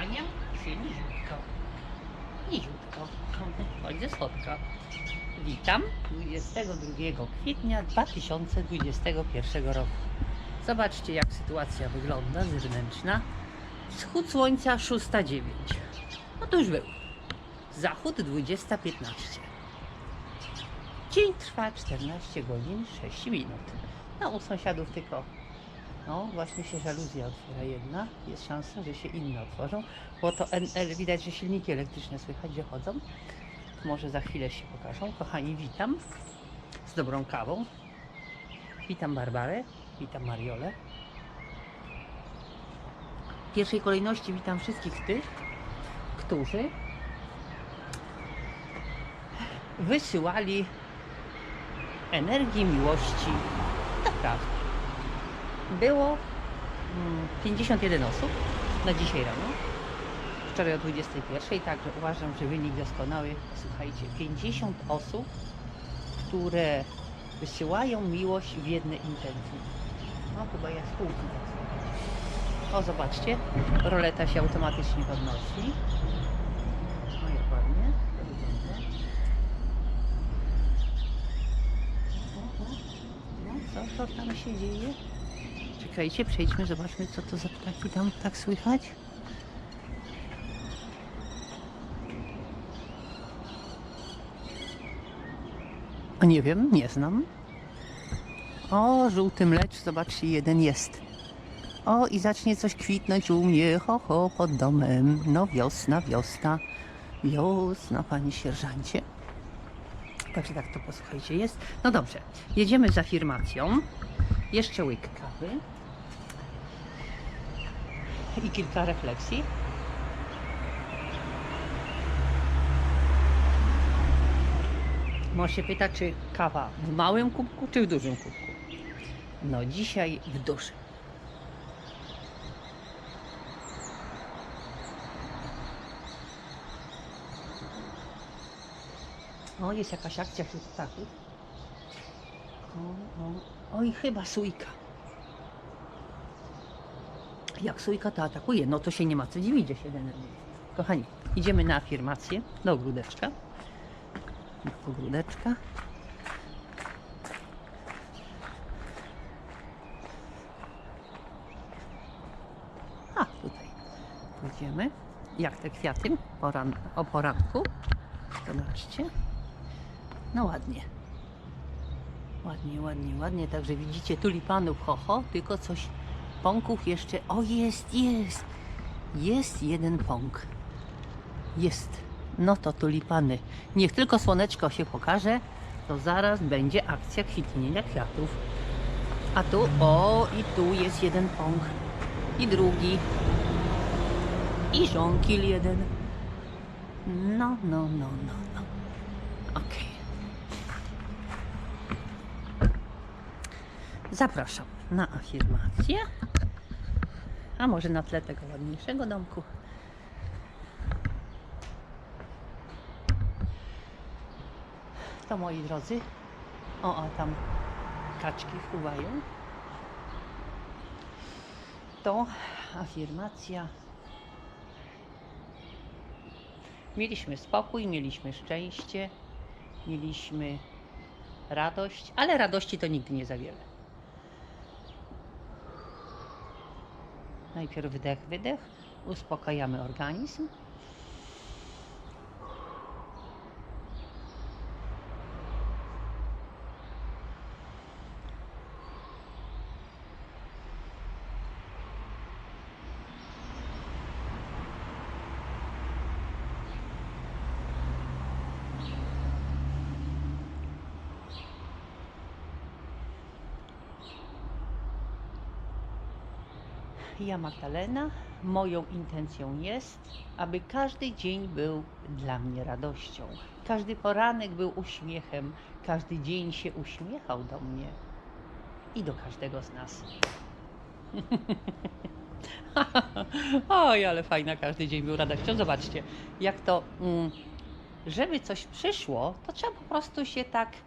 Kłaniam się. Niziutko. Chodź ze schodka. Witam 22 kwietnia 2021 roku. Zobaczcie jak sytuacja wygląda zewnętrzna. Wschód słońca 6.09. No to już był. Zachód 20.15. Dzień trwa 14 godzin 6 minut. No u sąsiadów tylko no, właśnie się żaluzja otwiera jedna. Jest szansa, że się inne otworzą, bo to NL widać, że silniki elektryczne słychać, że chodzą. Może za chwilę się pokażą. Kochani, witam z dobrą kawą. Witam Barbarę, witam Mariolę. W pierwszej kolejności witam wszystkich tych, którzy wysyłali energii miłości naprawdę było mm, 51 osób na dzisiaj rano. Wczoraj o 21, także uważam, że wynik doskonały. Słuchajcie, 50 osób, które wysyłają miłość w jednej intencji. No chyba jaskółki tak słychać. O, zobaczcie, roleta się automatycznie podnosi. No jak ładnie. No, co to tam się dzieje? Czekajcie, przejdźmy, zobaczmy co to za ptaki tam tak słychać. Nie wiem, nie znam. O, żółty mlecz, zobaczcie, jeden jest. O, i zacznie coś kwitnąć u mnie, ho, ho, pod domem. No, wiosna, wiosna, wiosna, panie sierżancie. Także tak to posłuchajcie jest. No dobrze, jedziemy z afirmacją. Jeszcze łyk kawy. I kilka refleksji. Może się pyta, czy kawa w małym kubku, czy w dużym kubku. No dzisiaj w dużym. O, jest jakaś akcja wśród ptaków. O, o. Oj, chyba sójka. Jak sójka to atakuje, no to się nie ma co dziwić, że się denerwuje. Kochani, idziemy na afirmację do ogródeczka. Do ogródeczka. A, tutaj pójdziemy. Jak te kwiaty poran o poranku. Zobaczcie. No ładnie. Ładnie, ładnie, ładnie. Także widzicie tulipanów, ho, ho, tylko coś pąków jeszcze. O, jest, jest. Jest jeden pąk. Jest. No to tulipany. Niech tylko słoneczko się pokaże, to zaraz będzie akcja kwitnienia kwiatów. A tu, o, i tu jest jeden pąk. I drugi. I żonkil jeden. No, no, no, no, no. Okej. Zapraszam na afirmację. A może na tle tego ładniejszego domku. To moi drodzy. O, a tam kaczki fruwają. To afirmacja. Mieliśmy spokój, mieliśmy szczęście, mieliśmy radość, ale radości to nigdy nie za wiele. Najpierw wdech, wydech, uspokajamy organizm. Ja Magdalena, moją intencją jest, aby każdy dzień był dla mnie radością. Każdy poranek był uśmiechem, każdy dzień się uśmiechał do mnie i do każdego z nas. Oj, ale fajna, każdy dzień był radością. Zobaczcie, jak to, mm, żeby coś przyszło, to trzeba po prostu się tak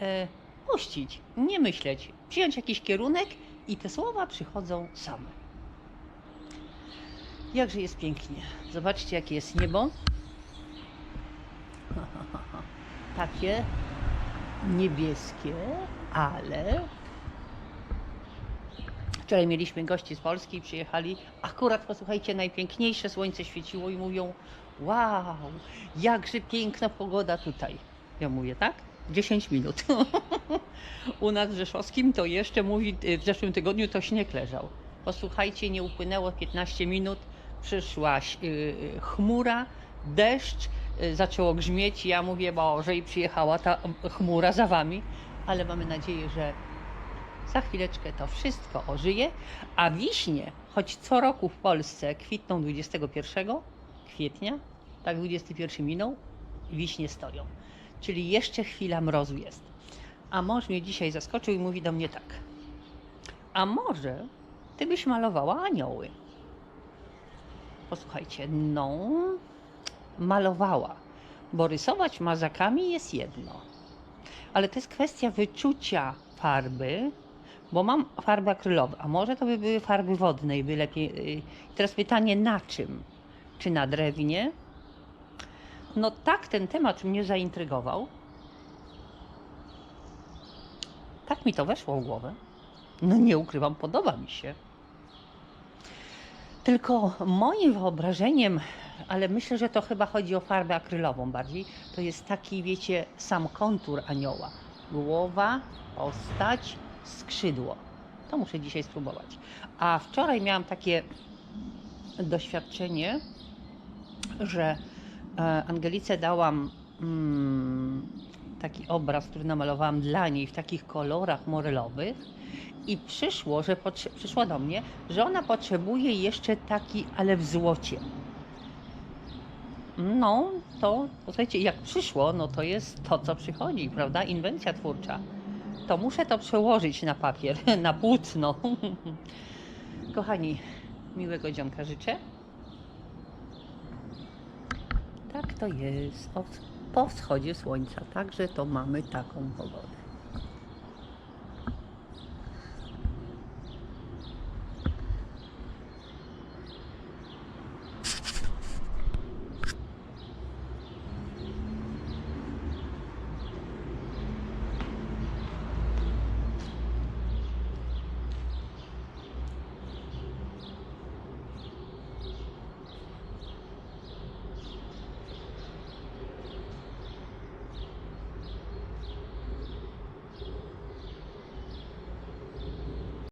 e, puścić, nie myśleć, przyjąć jakiś kierunek i te słowa przychodzą same. Jakże jest pięknie. Zobaczcie, jakie jest niebo. Takie niebieskie, ale wczoraj mieliśmy gości z Polski, przyjechali. Akurat posłuchajcie, najpiękniejsze słońce świeciło i mówią: Wow, jakże piękna pogoda tutaj. Ja mówię, tak? 10 minut. U nas w Rzeszowskim to jeszcze mówi, w zeszłym tygodniu to śnieg leżał. Posłuchajcie, nie upłynęło 15 minut, przyszła y, y, chmura, deszcz, y, zaczęło grzmieć. Ja mówię, Boże, i przyjechała ta chmura za wami, ale mamy nadzieję, że za chwileczkę to wszystko ożyje, a wiśnie, choć co roku w Polsce kwitną 21 kwietnia, tak 21 minął, wiśnie stoją. Czyli jeszcze chwila mrozu jest. A mąż mnie dzisiaj zaskoczył i mówi do mnie tak. A może ty byś malowała anioły? Posłuchajcie, no, malowała, bo rysować mazakami jest jedno. Ale to jest kwestia wyczucia farby, bo mam farby akrylowe, a może to by były farby wodne i by lepiej. y, Teraz pytanie na czym? Czy na drewnie? No tak ten temat mnie zaintrygował. Tak mi to weszło w głowę. No nie ukrywam, podoba mi się. Tylko moim wyobrażeniem, ale myślę, że to chyba chodzi o farbę akrylową bardziej, to jest taki, wiecie, sam kontur anioła. Głowa, postać, skrzydło. To muszę dzisiaj spróbować. A wczoraj miałam takie doświadczenie, że e, Angelice dałam mm, taki obraz, który namalowałam dla niej w takich kolorach morelowych i przyszło, że przyszło do mnie, że ona potrzebuje jeszcze taki, ale w złocie. No, to słuchajcie, jak przyszło, no to jest to, co przychodzi, prawda? Inwencja twórcza. To muszę to przełożyć na papier, na płótno. Kochani, miłego dzionka życzę. Tak to jest. Po wschodzie słońca. Także to mamy taką pogodę.